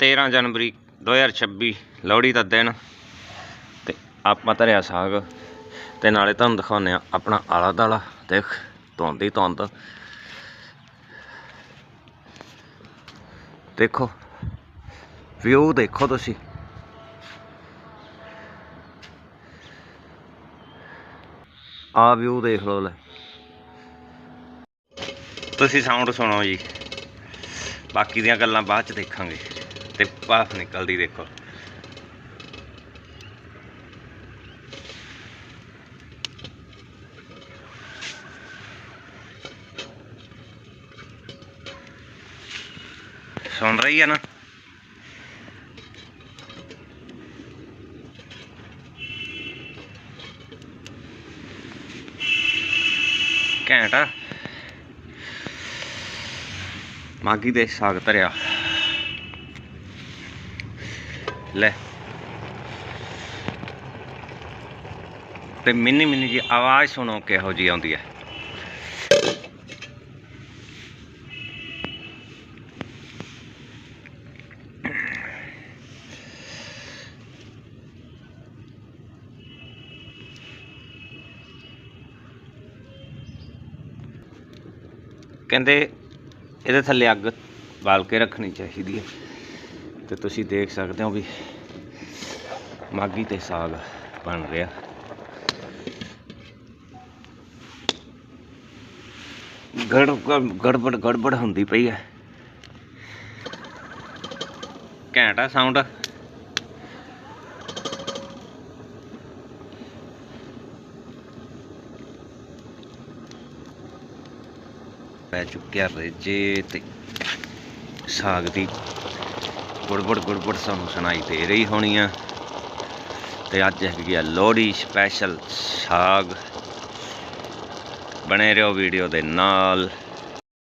13 ਜਨਵਰੀ 2026 ਲੋਹੜੀ ਦਾ ਦਿਨ ਤੇ ਆਪਾਂ ਧਰਿਆ ਸਾਗ ਤੇ ਨਾਲੇ ਤੁਹਾਨੂੰ ਦਿਖਾਉਂਦੇ ਆ ਆਪਣਾ ਆਲਾ ਦਾਲਾ ਦੇਖ, ਧੁੰਦ ਹੀ ਧੁੰਦ। ਦੇਖੋ, ਵਿਊ ਦੇਖੋ ਤੁਸੀਂ। ਆ ਵਿਊ ਦੇਖ ਲਓ ਲੈ। ਤੁਸੀਂ ਸਾਊਂਡ ਸੁਣੋ ਜੀ। ਬਾਕੀ ਦੀਆਂ ਗੱਲਾਂ ਬਾਅਦ ਚ ਦੇਖਾਂਗੇ। ਤੇ ਭਾਫ ਨਿਕਲਦੀ ਦੇਖੋ। ਸੁਣ ਰਹੀ ਹੈ ਨਾ? ਘੈਂਟ ਆ। ਮਾਗੀ ਦੇ ਸਾਗ ਧਰਿਆ। ਲੈ। ਤੇ ਮਿੰਨੀ ਮਿੰਨੀ ਜੀ ਆਵਾਜ਼ ਸੁਣੋ ਕਿਹੋ ਜੀ ਆਉਂਦੀ ਹੈ। ਕਹਿੰਦੇ ਇਹਦੇ ਥੱਲੇ ਅੱਗ ਬਾਲ ਕੇ ਰੱਖਣੀ ਚਾਹੀਦੀ ਹੈ। ਤੇ ਤੁਸੀਂ ਦੇਖ ਸਕਦੇ ਹੋ ਵੀ ਮਾਗੀ ਤੇ ਸਾਗ ਬਣ ਰਿਹਾ। ਗੜ ਗੜਬੜ ਗੜਬੜ ਹੁੰਦੀ ਪਈ ਹੈ। ਘੈਂਟ ਆ ਸਾਊਂਡ ਪੈ ਚੁੱਕਿਆ ਰੇਜੇ ਤੇ ਸਾਗ ਦੀ ਗੁੜਗੁੜ ਗੁੜਗੁੜ ਸਾਨੂੰ ਸੁਣਾਈ ਦੇ ਰਹੀ ਹੋਣੀ ਆ। ਤੇ ਅੱਜ ਹੈਗੀ ਆ ਲੋਹੜੀ ਸਪੈਸ਼ਲ ਸਾਗ। ਬਣੇ ਰਹੋ ਵੀਡੀਓ ਦੇ ਨਾਲ।